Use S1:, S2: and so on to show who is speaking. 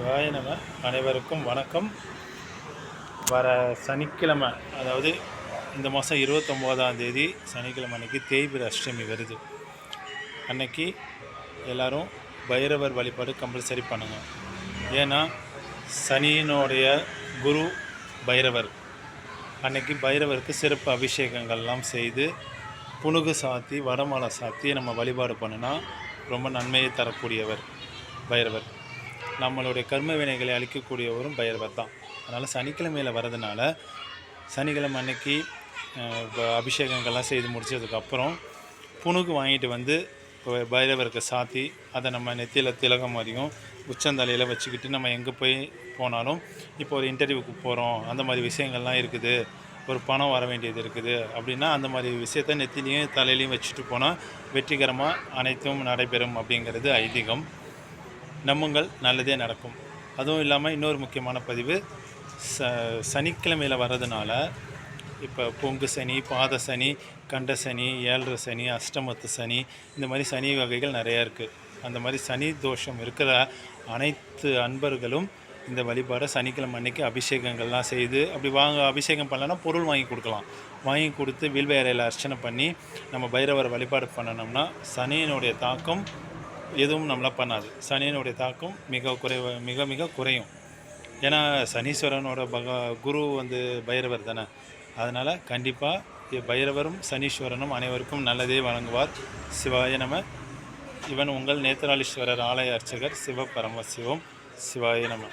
S1: சிவாய நம. அனைவருக்கும் வணக்கம். வர சனிக்கிழமை அதாவது இந்த மாதம் இருபத்தொம்போதாம் தேதி சனிக்கிழமை அன்னைக்கு தேய்பிர அஷ்டமி வருது. அன்னைக்கு எல்லோரும் பைரவர் வழிபாடு கம்பல்சரி பண்ணுங்க. ஏன்னா சனியினுடைய குரு பைரவர். அன்னைக்கு பைரவருக்கு சிறப்பு அபிஷேகங்கள்லாம் செய்து புனுகு சாத்தி வடமாலை சாத்தி நம்ம வழிபாடு பண்ணினா ரொம்ப நன்மையை தரக்கூடியவர் பைரவர். நம்மளுடைய கர்ம வினைகளை அழிக்கக்கூடியவரும் பைரவர் தான். அதனால் சனிக்கிழமையில் வரதுனால சனிக்கிழமை அன்னைக்கு அபிஷேகங்கள்லாம் செய்து முடித்ததுக்கப்புறம் புணுக்கு வாங்கிட்டு வந்து இப்போ பைரவருக்கு சாத்தி அதை நம்ம நெத்தியில் திலகம் மாதிரியும் உச்சந்தலையில் வச்சுக்கிட்டு நம்ம எங்கே போய் போனாலும் இப்போ ஒரு இன்டர்வியூக்கு போகிறோம் அந்த மாதிரி விஷயங்கள்லாம் இருக்குது ஒரு பணம் வர வேண்டியது இருக்குது அப்படின்னா அந்த மாதிரி விஷயத்த நெத்திலையும் தலையிலையும் வச்சுட்டு போனால் வெற்றிகரமாக அனைத்தும் நடைபெறும் அப்படிங்கிறது ஐதீகம். நம்புங்கள் நல்லதே நடக்கும். அதுவும் இல்லாமல் இன்னொரு முக்கியமான பதிவு ச சனிக்கிழமையில் வர்றதுனால இப்போ பொங்கு சனி பாத சனி கண்ட சனி ஏழரை சனி அஷ்டமத்து சனி இந்த மாதிரி சனி வகைகள் நிறையா இருக்குது அந்த மாதிரி சனி தோஷம் இருக்கிற அனைத்து அன்பர்களும் இந்த வழிபாடை சனிக்கிழமை அன்னைக்கு அபிஷேகங்கள்லாம் செய்து அப்படி வாங்க அபிஷேகம் பண்ணலன்னா பொருள் வாங்கி கொடுக்கலாம். வாங்கி கொடுத்து வில்வேரையில் அர்ச்சனை பண்ணி நம்ம பைரவர் வழிபாடு பண்ணணும்னா சனியினுடைய தாக்கம் எதுவும் நம்மளை பண்ணாது. சனியினுடைய தாக்கம் மிக குறைவ மிக மிக குறையும். ஏன்னா சனீஸ்வரனோட பக குரு வந்து பைரவர் தானே. அதனால் கண்டிப்பாக பைரவரும் சனீஸ்வரனும் அனைவருக்கும் நல்லதே வழங்குவார். சிவாய நம. இவன் உங்கள் நேத்திராலீஸ்வரர் ஆலய அர்ச்சகர் சிவ பரமசிவம் சிவாய நம.